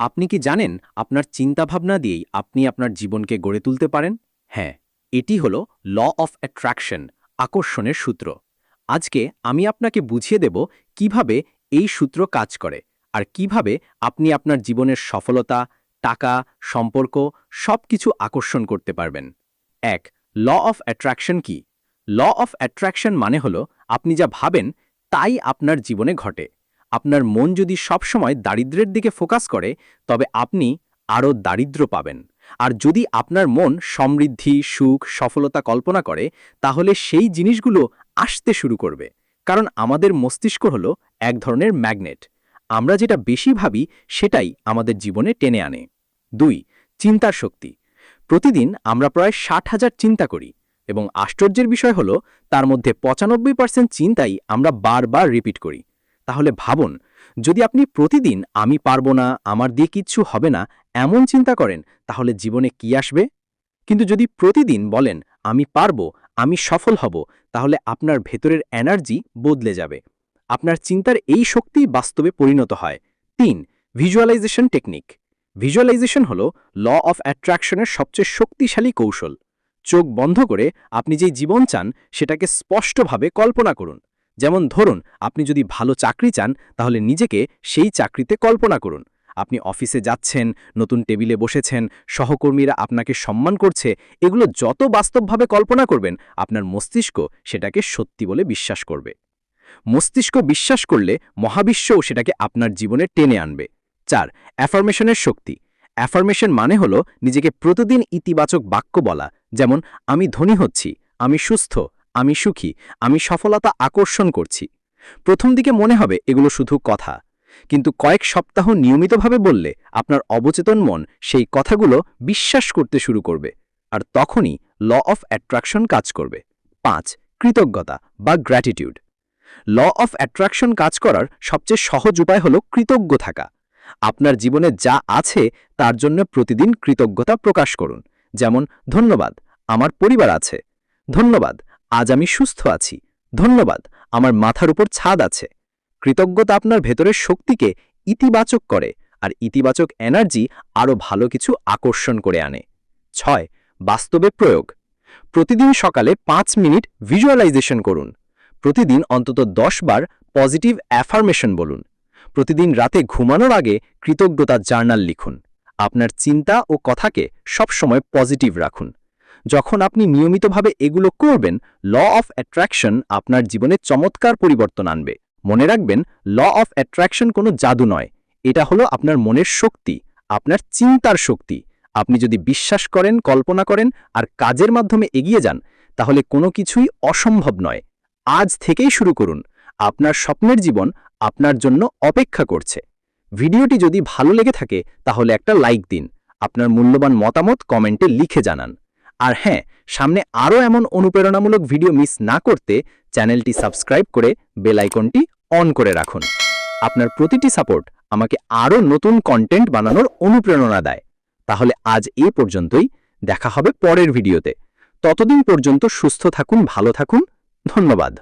আপনি কি জানেন আপনার চিন্তাভাবনা দিয়েই আপনি আপনার জীবনকে গড়ে তুলতে পারেন? হ্যাঁ এটি হল ল অফ অ্যাট্রাকশন, আকর্ষণের সূত্র। আজকে আমি আপনাকে বুঝিয়ে দেব কীভাবে এই সূত্র কাজ করে আর কীভাবে আপনি আপনার জীবনের সফলতা, টাকা, সম্পর্ক সব কিছু আকর্ষণ করতে পারবেন। এক, ল অফ অ্যাট্রাকশন কি? ল অফ অ্যাট্রাকশন মানে হল আপনি যা ভাবেন তাই আপনার জীবনে ঘটে। আপনার মন যদি সবসময় দারিদ্র্যের দিকে ফোকাস করে, তবে আপনি আরও দারিদ্র্য পাবেন। আর যদি আপনার মন সমৃদ্ধি, সুখ, সফলতা কল্পনা করে, তাহলে সেই জিনিসগুলো আসতে শুরু করবে। কারণ আমাদের মস্তিষ্ক হল এক ধরনের ম্যাগনেট। আমরা যেটা বেশি ভাবি, সেটাই আমাদের জীবনে টেনে আনে। দুই, চিন্তার শক্তি। প্রতিদিন আমরা প্রায় ষাট হাজার চিন্তা করি, এবং আশ্চর্যের বিষয় হল, তার মধ্যে পঁচানব্বই পার্সেন্ট চিন্তাই আমরা বারবার রিপিট করি। তাহলে ভাবুন, যদি আপনি প্রতিদিন আমি পারব না, আমার দিয়ে কিচ্ছু হবে না, এমন চিন্তা করেন, তাহলে জীবনে কি আসবে? কিন্তু যদি প্রতিদিন বলেন, আমি পারব, আমি সফল হব, তাহলে আপনার ভেতরের এনার্জি বদলে যাবে। আপনার চিন্তার এই শক্তি বাস্তবে পরিণত হয়। তিন, ভিজুয়ালাইজেশন টেকনিক। ভিজুয়ালাইজেশন হল ল অফ অ্যাট্রাকশনের সবচেয়ে শক্তিশালী কৌশল। চোখ বন্ধ করে আপনি যেই জীবন চান, সেটাকে স্পষ্টভাবে কল্পনা করুন। যেমন ধরুন, আপনি যদি ভালো চাকরি চান, তাহলে নিজেকে সেই চাকরিতে কল্পনা করুন। আপনি অফিসে যাচ্ছেন, নতুন টেবিলে বসেছেন, সহকর্মীরা আপনাকে সম্মান করছে, এগুলো যত বাস্তবভাবে কল্পনা করবেন, আপনার মস্তিষ্ক সেটাকে সত্যি বলে বিশ্বাস করবে। মস্তিষ্ক বিশ্বাস করলে মহাবিশ্বও সেটাকে আপনার জীবনে টেনে আনবে। চার, অ্যাফার্মেশনের শক্তি। অ্যাফার্মেশন মানে হল নিজেকে প্রতিদিন ইতিবাচক বাক্য বলা, যেমন, আমি ধনী হচ্ছি, আমি সুস্থ আমি সুখী, আমি সফলতা আকর্ষণ করছি। প্রথম দিকে মনে হবে এগুলো শুধু কথা, কিন্তু কয়েক সপ্তাহ নিয়মিতভাবে বললে আপনার অবচেতন মন সেই কথাগুলো বিশ্বাস করতে শুরু করবে, আর তখনই ল অফ অ্যাট্রাকশন কাজ করবে। পাঁচ, কৃতজ্ঞতা বা গ্র্যাটিটিউড। ল অফ অ্যাট্রাকশন কাজ করার সবচেয়ে সহজ উপায় হল কৃতজ্ঞ থাকা। আপনার জীবনে যা আছে তার জন্য প্রতিদিন কৃতজ্ঞতা প্রকাশ করুন। যেমন, ধন্যবাদ, আমার পরিবার আছে। ধন্যবাদ আজ আমি সুস্থ আছি। ধন্যবাদ, আমার মাথার উপর ছাদ আছে। কৃতজ্ঞতা আপনার ভেতরের শক্তিকে ইতিবাচক করে, আর ইতিবাচক এনার্জি আরও ভালো কিছু আকর্ষণ করে আনে। ছয়, বাস্তবে প্রয়োগ। প্রতিদিন সকালে পাঁচ মিনিট ভিজুয়ালাইজেশন করুন। প্রতিদিন অন্তত দশ বার পজিটিভ অ্যাফার্মেশন বলুন। প্রতিদিন রাতে ঘুমানোর আগে কৃতজ্ঞতা জার্নাল লিখুন। আপনার চিন্তা ও কথাকে সবসময় পজিটিভ রাখুন। যখন আপনি নিয়মিতভাবে এগুলো করবেন ল অফ অ্যাট্রাকশন আপনার জীবনে চমৎকার পরিবর্তন আনবে। মনে রাখবেন ল অফ অ্যাট্রাকশন কোনো জাদু নয়। এটা হলো আপনার মনের শক্তি, আপনার চিন্তার শক্তি। আপনি যদি বিশ্বাস করেন, কল্পনা করেন আর কাজের মাধ্যমে এগিয়ে যান, তাহলে কোনো কিছুই অসম্ভব নয়। আজ থেকেই শুরু করুন। আপনার স্বপ্নের জীবন আপনার জন্য অপেক্ষা করছে। ভিডিওটি যদি ভালো লেগে থাকে, তাহলে একটা লাইক দিন। আপনার মূল্যবান মতামত কমেন্টে লিখে জানান। আর হ্যাঁ সামনে আরও এমন অনুপ্রেরণামূলক ভিডিও মিস না করতে চ্যানেলটি সাবস্ক্রাইব করে বেলাইকনটি অন করে রাখুন। আপনার প্রতিটি সাপোর্ট আমাকে আরও নতুন কন্টেন্ট বানানোর অনুপ্রেরণা দেয়। তাহলে আজ এ পর্যন্তই, দেখা হবে পরের ভিডিওতে। ততদিন পর্যন্ত সুস্থ থাকুন, ভালো থাকুন, ধন্যবাদ।